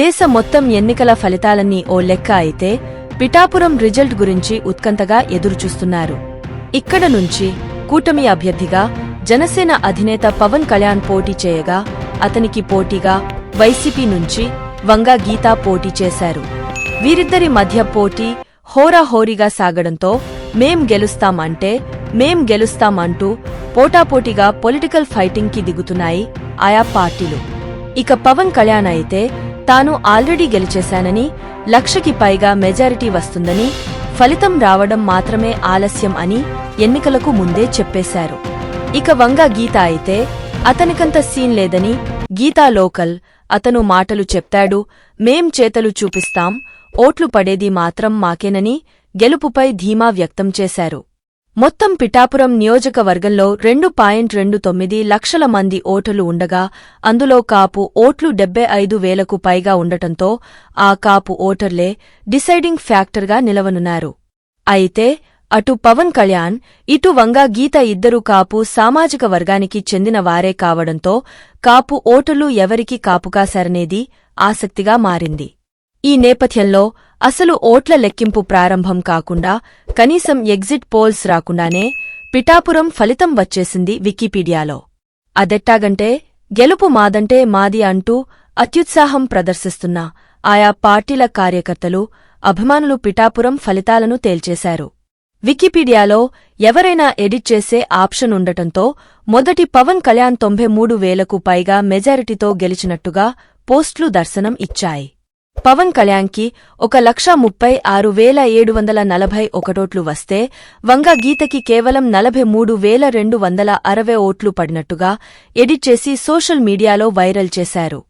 దేశ మొత్తం ఎన్నికల ఫలితాలన్నీ ఓ లెక్క అయితే పిఠాపురం రిజల్ట్ గురించి ఉత్కంఠగా ఎదురుచూస్తున్నారు. ఇక్కడ నుంచి కూటమి అభ్యర్థిగా జనసేన అధినేత పవన్ కళ్యాణ్ పోటీ చేయగా అతనికి పోటీగా వైసీపీ నుంచి వంగా గీతా పోటీ చేశారు. వీరిద్దరి మధ్య పోటీ హోరాహోరీగా సాగడంతో మేం గెలుస్తామంటే మేం గెలుస్తామంటూ పోటాపోటీగా పొలిటికల్ ఫైటింగ్కి దిగుతున్నాయి ఆయా పార్టీలు. ఇక పవన్ కళ్యాణ్ అయితే తాను ఆల్రెడీ గెలిచేశానని లక్షకి పైగా మెజారిటీ వస్తుందని ఫలితం రావడం మాత్రమే ఆలస్యం అని ఎన్నికలకు ముందే చెప్పేశారు. ఇక వంగ గీత అయితే అతనికంత సీన్ లేదని గీతా లోకల్ అతను మాటలు చెప్తాడు మేం చేతలు చూపిస్తాం ఓట్లు పడేది మాత్రం మాకేనని గెలుపుపై ధీమా వ్యక్తం చేశారు. మొత్తం పిఠాపురం నియోజకవర్గంలో రెండు పాయింట్ రెండు తొమ్మిది లక్షల మంది ఓటర్లు ఉండగా అందులో కాపు ఓట్లు డెబ్బై ఐదు వేలకు పైగా ఉండటంతో ఆ కాపు ఓటర్లే డిసైడింగ్ ఫ్యాక్టర్గా నిలవనున్నారు. అయితే అటు పవన్ కళ్యాణ్ ఇటు వంగా గీత ఇద్దరూ కాపు సామాజిక వర్గానికి చెందిన వారే కావడంతో కాపు ఓటర్లు ఎవరికి కాపుకాశారనేది ఆసక్తిగా మారింది. ఈ నేపథ్యంలో అసలు ఓట్ల లెక్కింపు ప్రారంభం కాకుండా కనీసం ఎగ్జిట్ పోల్స్ రాకుండానే పిఠాపురం ఫలితం వచ్చేసింది వికీపీడియాలో. అదెట్టాగంటే గెలుపు మాదంటే మాది అంటూ అత్యుత్సాహం ప్రదర్శిస్తున్న ఆయా పార్టీల కార్యకర్తలు అభిమానులు పిఠాపురం ఫలితాలను తేల్చేశారు. వికీపీడియాలో ఎవరైనా ఎడిట్ చేసే ఆప్షన్ ఉండటంతో మొదటి పవన్ కళ్యాణ్ తొంభై మూడు వేలకు పైగా మెజారిటీతో గెలిచినట్టుగా పోస్టులు దర్శనం ఇచ్చాయి. పవన్ కళ్యాణ్కి ఒక లక్ష ముప్పై ఆరు వేల ఏడు వందల నలభై ఒకటోట్లు వస్తే వంగ గీతకి కేవలం నలభై మూడు వేల రెండు వందల అరవై ఓట్లు పడినట్టుగా ఎడిట్ చేసి సోషల్ మీడియాలో వైరల్ చేశారు.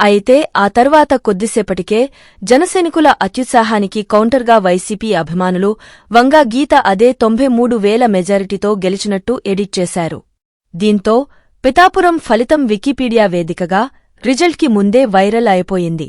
అయితే ఆ తర్వాత కొద్దిసేపటికే జనసైనికుల అత్యుత్సాహానికి కౌంటర్గా వైసీపీ అభిమానులు వంగా గీత అదే తొంభై మూడు వేల మెజారిటీతో గెలిచినట్టు ఎడిట్ చేశారు. దీంతో పితాపురం ఫలితం వికీపీడియా వేదికగా రిజల్ట్కి ముందే వైరల్ అయిపోయింది.